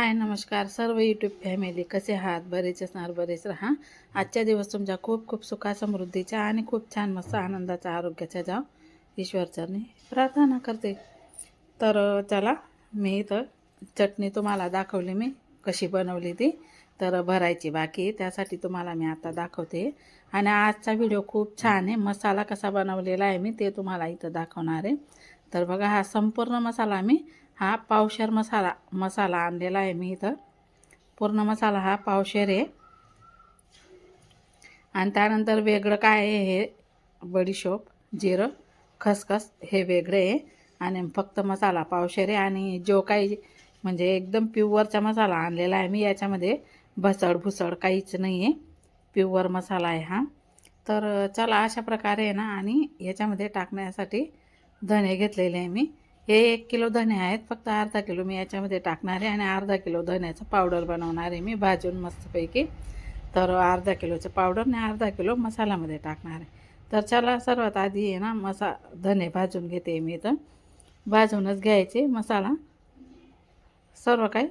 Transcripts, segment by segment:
हाय नमस्कार. सर्व YouTube family कसे आहात? बरेच असणार बरेच राहा. आजच्या दिवस तुमच्या खूप खूप सुखा समृद्धीच्या आणि खूप छान मस्त आनंदाचा आरोग्याच्या जाव. ईश्वरचरणी प्रार्थना करते. तर चला मी इथं चटणी तुम्हाला दाखवली मी कशी बनवली ती. तर भरायची बाकी त्यासाठी तुम्हाला मी आता दाखवते. आणि आजचा व्हिडिओ खूप छान आहे. मसाला कसा बनवलेला आहे मी ते तुम्हाला इथं दाखवणार आहे. तर बघा हा संपूर्ण मसाला मी हा पावशेर मसाला मसाला आणलेला आहे मी इथं. पूर्ण मसाला हा पावशेर आहे. आणि त्यानंतर वेगळं काय आहे हे बडीशोप जिरं खसखस हे वेगळे आहे. आणि फक्त मसाला पावशेर आहे. आणि जो काही म्हणजे एकदम प्युअरचा मसाला आणलेला आहे मी याच्यामध्ये भसड भुसड काहीच नाही आहे प्युअर मसाला आहे हा. तर चला अशा प्रकारे आहे ना आणि याच्यामध्ये टाकण्यासाठी धने घेतलेले आहे मी. हे एक किलो धने आहेत फक्त अर्धा किलो मी याच्यामध्ये टाकणार आहे आणि अर्धा किलो धण्याचं पावडर बनवणार आहे मी भाजून मस्तपैकी. तर अर्धा किलोचं पावडर आणि अर्धा किलो मसाल्यामध्ये टाकणार आहे. तर चला सर्वात आधी आहे ना मसा धने भाजून घेते मी तर भाजूनच घ्यायचे मसाला. सर्व काही.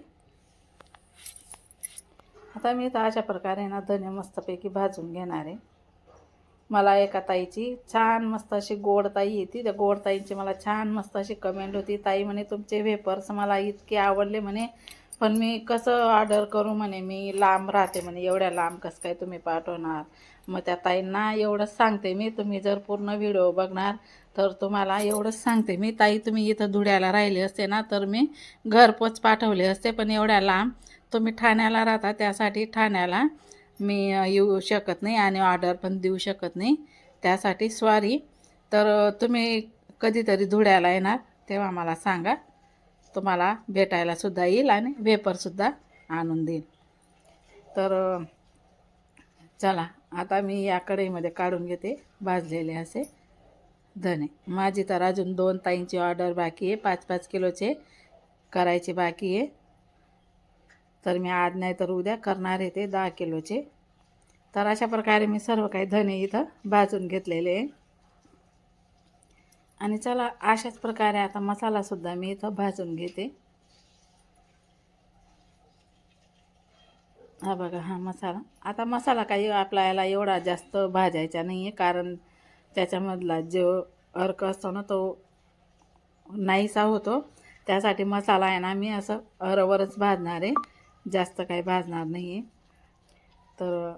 आता मी तर अशा प्रकारे ना धने मस्तपैकी भाजून घेणार आहे. मला एका ताईची छान मस्त अशी गोड ताई येते. त्या गोड ताईंची मला छान मस्त अशी कमेंट होती. ताई म्हणे तुमचे वेपर्स मला इतके आवडले म्हणे. पण मी कसं ऑर्डर करू म्हणे? मी लांब राहते म्हणे. एवढ्या लांब कसं काय तुम्ही पाठवणार? मग त्या ताईंना एवढंच सांगते मी. तुम्ही जर पूर्ण व्हिडिओ बघणार तर तुम्हाला एवढंच सांगते मी. ताई तुम्ही इथं धुळ्याला राहिले असते ना तर मी घरपोच पाठवले असते. पण एवढ्या लांब तुम्ही ठाण्याला राहता त्यासाठी ठाण्याला मी येऊ शकत नाही आणि ऑर्डर पण देऊ शकत नाही. त्यासाठी स्वारी तर तुम्ही कधीतरी धुळ्याला येणार तेव्हा मला सांगा. तुम्हाला भेटायला सुद्धा येईल आणि वेपरसुद्धा आणून देईल. तर चला आता मी या कढईमध्ये काढून घेते भाजलेले असे धने माझी तर अजून दोन ताईंची ऑर्डर बाकी आहे पाच पाच किलोचे करायची बाकी आहे. तर मी आज नाही तर उद्या करणार आहे ते दहा किलोचे. तर अशा प्रकारे मी सर्व काही धने इथं भाजून घेतलेले आहे. आणि चला अशाच प्रकारे आता मसालासुद्धा मी इथं भाजून घेते. हा बघा हा मसाला. आता मसाला काही आपल्याला एवढा जास्त भाजायचा नाही आहे कारण त्याच्यामधला जो अर्क असतो ना तो नाहीसा होतो. त्यासाठी मसाला आहे ना मी असं अरवरच भाजणार आहे. जास्त काही भाजणार नाही आहे तर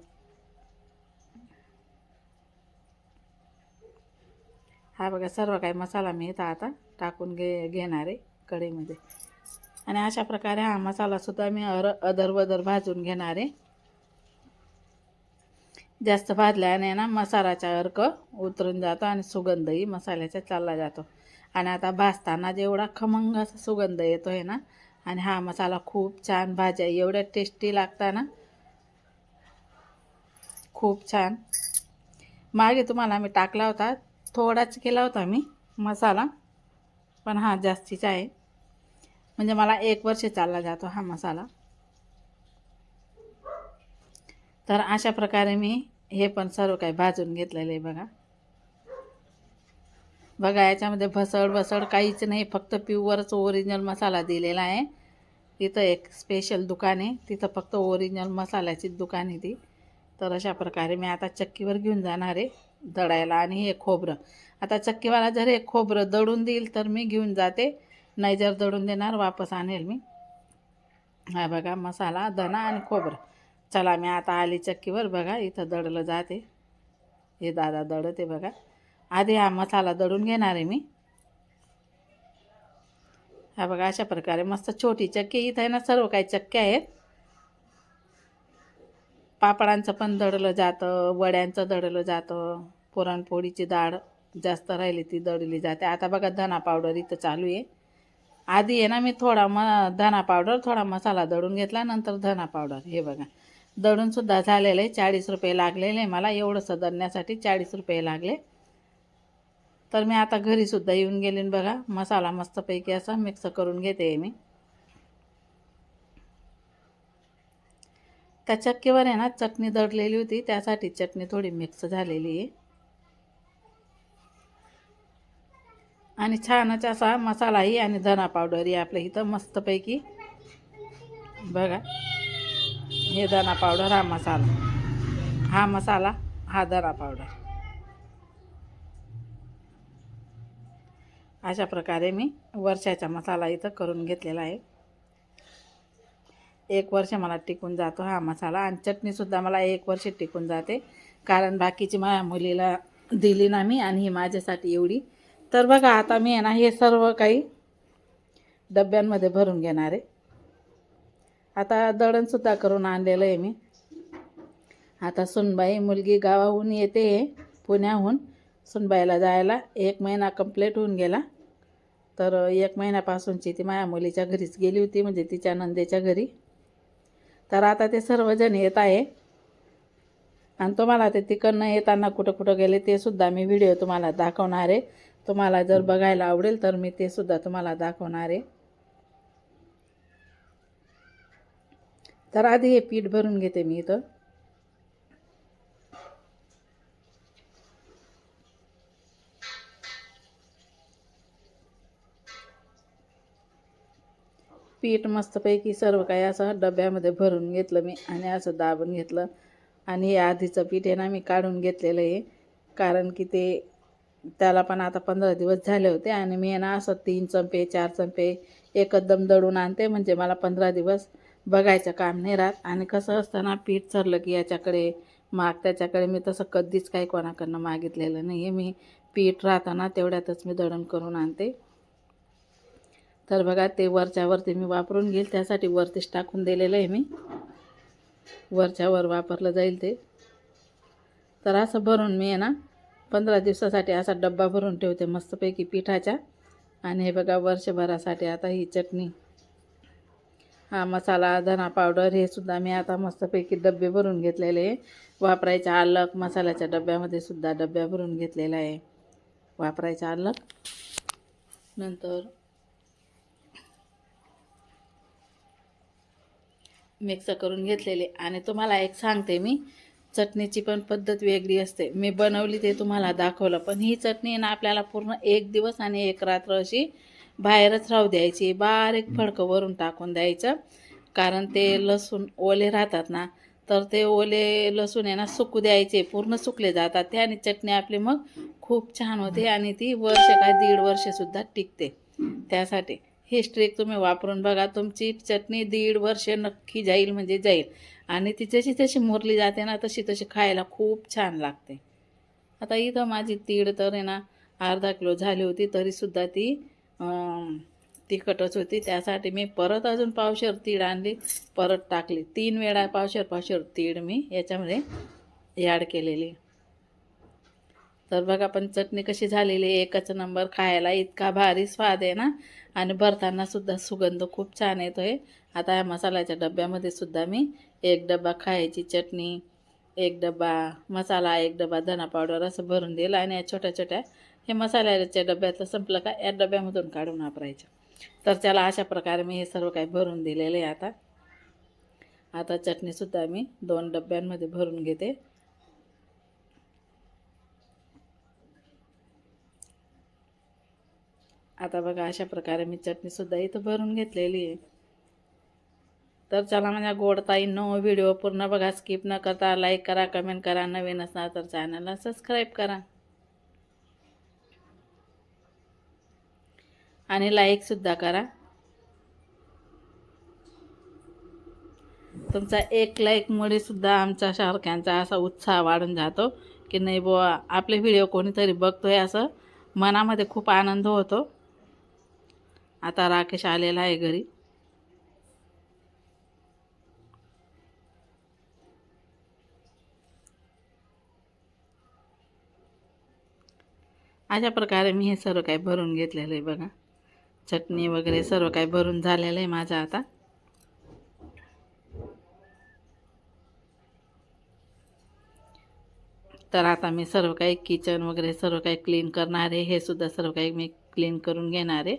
हा बघा सर्व काही मसाला मी इथं आता टाकून घे घेणार आहे कढईमध्ये. आणि अशा प्रकारे हा मसालासुद्धा मी अर अदरवदर भाजून घेणार आहे. जास्त भाजल्याने ना मसाल्याचा अर्क उतरून जातो आणि सुगंधही मसाल्याचा चालला जातो. आणि आता भाजताना जेवढा खमंग असा सुगंध येतो आहे ना आणि हा मसाला खूप छान भाज्या एवढ्या टेस्टी लागता ना खूप छान. मागे तुम्हाला मी टाकला होता. थोडाच केला होता मी मसाला. पण हा जास्तीचा आहे. म्हणजे मला एक वर्ष चालला जातो हा मसाला. तर अशा प्रकारे मी हे पण सर्व काही भाजून घेतलेलं आहे बघा. बघा याच्यामध्ये भसड भसड काहीच नाही फक्त प्युअरच ओरिजिनल मसाला दिलेला आहे. तिथं एक स्पेशल दुकान आहे. तिथं फक्त ओरिजिनल मसाल्याचीच दुकान आहे ती. तर अशा प्रकारे मी आता चक्कीवर घेऊन जाणार आहे दळायला. आणि हे खोबरं. आता चक्कीवाला जर हे खोबरं दडून देईल तर मी घेऊन जाते. नाही जर दडून देणार वापस आणेल मी. हा बघा मसाला धना आणि खोबरं. चला मी आता आली चक्कीवर. बघा इथं दडलं जाते. हे दादा दडते बघा. आधी हा मसाला दळून घेणार आहे मी. हा बघा अशा प्रकारे मस्त छोटी चक्की. इथं आहे ना सर्व काही चक्क्या आहेत. पापडांचं पण दळलं जातं वड्यांचं दळलं जातं पुरणपोळीची डाळ जास्त राहिली ती दळली जाते. आता बघा धना पावडर इथं चालू आहे. आधी आहे ना मी थोडा म धना पावडर थोडा मसाला दळून घेतला नंतर धना पावडर. हे बघा दळूनसुद्धा झालेलं आहे. चाळीस रुपये लागलेले आहे मला एवढंसं दळण्यासाठी चाळीस रुपये लागले. तर मी आता घरीसुद्धा येऊन गेले बघा. मसाला मस्तपैकी असा मिक्स करून घेते मी. त्या चक्कीवर आहे ना चटणी दडलेली होती त्यासाठी चटणी थोडी मिक्स झालेली आहे. आणि छानच असा मसालाही आणि धना पावडरही आपल्या इथं मस्तपैकी. बघा हे धना पावडर हा मसाला. हा मसाला हा धना पावडर. अशा प्रकारे मी वर्षाचा मसाला इथं करून घेतलेला आहे. एक वर्ष मला टिकून जातो हा मसाला आणि चटणीसुद्धा मला एक वर्ष टिकून जाते. कारण बाकीची माझ्या मुलीला दिली ना मी आणि ही माझ्यासाठी एवढी. तर बघा आता मी आहे ना हे सर्व काही डब्यांमध्ये भरून घेणार आहे. आता दळणसुद्धा करून आणलेलं आहे मी. आता सुनबाई मुलगी गावाहून येते पुण्याहून. सुनबाईला जायला एक महिना कंप्लीट होऊन गेला. तर एक महिन्यापासूनची ती माया मुलीच्या घरीच गेली होती म्हणजे तिच्या नंदेच्या घरी. तर आता ते सर्वजण येत आहे. आणि तुम्हाला ते तिकडनं येताना कुठं कुठं गेले ते सुद्धा मी व्हिडिओ तुम्हाला दाखवणार आहे. तुम्हाला जर बघायला आवडेल तर मी ते सुद्धा तुम्हाला दाखवणार आहे. तर आधी हे पीठ भरून घेते मी इथं. पीठ मस्तपैकी सर्व काही असं डब्यामध्ये भरून घेतलं मी आणि असं दाबून घेतलं. आणि हे आधीचं पीठ आहे ना मी काढून घेतलेलं आहे. कारण की ते त्याला पण आता पंधरा दिवस झाले होते आणि मी ना असं तीन चंपे चार चंपे एकदम दळून आणते. म्हणजे मला पंधरा दिवस बघायचं काम नाही राहत. आणि कसं असतं ना पीठ चरलं की याच्याकडे माग त्याच्याकडे मी तसं कधीच काही कोणाकडनं मागितलेलं नाही आहे मी पीठ राहताना तेवढ्यातच मी दळण करून आणते. तर बघा ते वरच्यावरती मी वापरून घेईल. त्यासाठी वरतीच टाकून दिलेलं आहे मी. वरच्यावर वापरलं जाईल ते. तर असं भरून मी आहे ना पंधरा दिवसासाठी असा डब्बा भरून ठेवते मस्तपैकी पिठाच्या. आणि हे बघा वर्षभरासाठी आता ही चटणी हा मसाला धना पावडर हे सुद्धा मी आता मस्तपैकी डबे भरून घेतलेले आहे. वापरायचा अलग मसाल्याच्या डब्यामध्ये सुद्धा डब्या भरून घेतलेला आहे. वापरायचा अलग नंतर मिक्स करून घेतलेले. आणि तुम्हाला एक सांगते मी चटणीची पण पद्धत वेगळी असते. मी बनवली ते तुम्हाला दाखवलं पण ही चटणी ना आपल्याला पूर्ण एक दिवस आणि एक रात्र अशी बाहेरच राहू द्यायची. बारीक फडकं वरून टाकून द्यायचं. कारण ते लसूण ओले राहतात ना तर ते ओले लसूण आहे ना सुकू द्यायचे पूर्ण सुकले जातात ते आणि चटणी आपली मग खूप छान होते आणि ती वर्ष काय दीड वर्षसुद्धा टिकते. त्यासाठी. ही स्ट्रिक तुम्ही वापरून बघा. तुमची चटणी दीड वर्ष नक्की जाईल म्हणजे जाईल. आणि ती जशी जशी मुरली जाते ना तशी तशी खायला खूप छान लागते. आता इथं माझी तीड तर आहे ना अर्धा किलो झाली होती तरीसुद्धा ती तिखटच होती. त्यासाठी मी परत अजून पावशर तीड आणली परत टाकली. तीन वेळा पावशर पावशर तीड मी याच्यामध्ये ॲड केलेली. तर बघा पण चटणी कशी झालेली आहे. एकच नंबर खायला इतका भारी स्वाद आहे ना. आणि भरतानासुद्धा सुगंध खूप छान येतो आहे आता या मसाल्याच्या डब्यामध्ये सुद्धा मी एक डबा खायची चटणी एक डबा मसाला एक डबा धना पावडर असं भरून दिलं आणि या छोट्या छोट्या हे मसाल्याच्या डब्यातलं संपलं का या डब्यामधून काढून वापरायचं. तर त्याला अशा प्रकारे मी हे सर्व काही भरून दिलेलं आहे आता. आता चटणीसुद्धा मी दोन डब्यांमध्ये भरून घेते. आता बघा अशा प्रकारे मी चटणीसुद्धा इथं भरून घेतलेली आहे. तर चला माझ्या गोडताईंनो व्हिडिओ पूर्ण बघा स्किप न करता लाईक करा कमेंट करा नवीन असणार तर चॅनलला सबस्क्राईब करा. आणि लाईकसुद्धा करा. तुमचा एक लाईकमुळे सुद्धा आमच्या सारख्यांचा असा उत्साह वाढून जातो की नाही बुवा आपले व्हिडिओ कोणीतरी बघतोय असं मनामध्ये खूप आनंद होतो. आता राकेश आलेला आहे घरी. अशा प्रकारे मी हे सर्व काही भरून घेतलेलं आहे बघा. चटणी वगैरे सर्व काही भरून झालेलं आहे माझं आता. तर आता मी सर्व काही किचन वगैरे सर्व काही क्लीन करणार आहे. हे सुद्धा सर्व काही मी क्लीन करून घेणार आहे.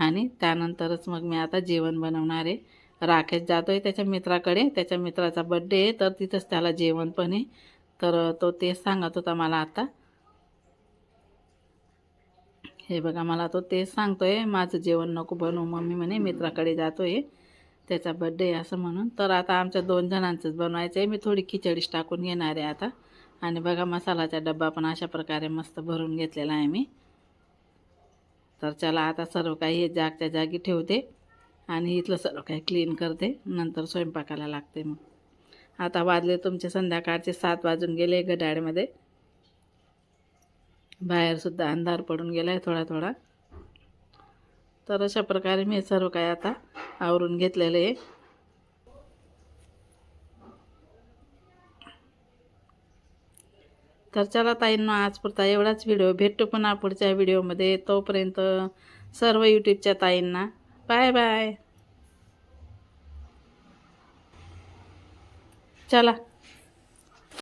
आणि त्यानंतरच मग मी आता जेवण बनवणार आहे. राकेश जातो आहे त्याच्या मित्राकडे. त्याच्या मित्राचा बड्डे आहे तर तिथंच त्याला जेवण पण आहे. तर तो तेच सांगत होता मला आता. हे बघा मला तो तेच सांगतो आहे माझं जेवण नको बनवू. मम्मी म्हणे मित्राकडे जातो आहे त्याचा बड्डे आहे असं म्हणून. तर आता आमच्या दोन जणांचंच बनवायचं आहे. मी थोडी खिचडीच टाकून घेणार आहे आता. आणि बघा मसालाचा डब्बा पण अशा प्रकारे मस्त भरून घेतलेला आहे मी. तर चला आता सर्व काही हे जागच्या जागी ठेवते आणि इथलं सर्व काही क्लीन करते. नंतर स्वयंपाकाला लागते मग. आता वाजले तुमचे संध्याकाळचे सात वाजून गेले गडाळमध्ये बाहेरसुद्धा अंधार पडून गेला आहे थोडा थोडा. तर अशा प्रकारे मी सर्व काही आता आवरून घेतलेलं आहे. तर चला ताईंना आज पुरता एवढाच व्हिडिओ भेटतो पुन्हा पुढच्या व्हिडिओमध्ये तोपर्यंत सर्व यूट्यूबच्या ताईंना बाय बाय चला.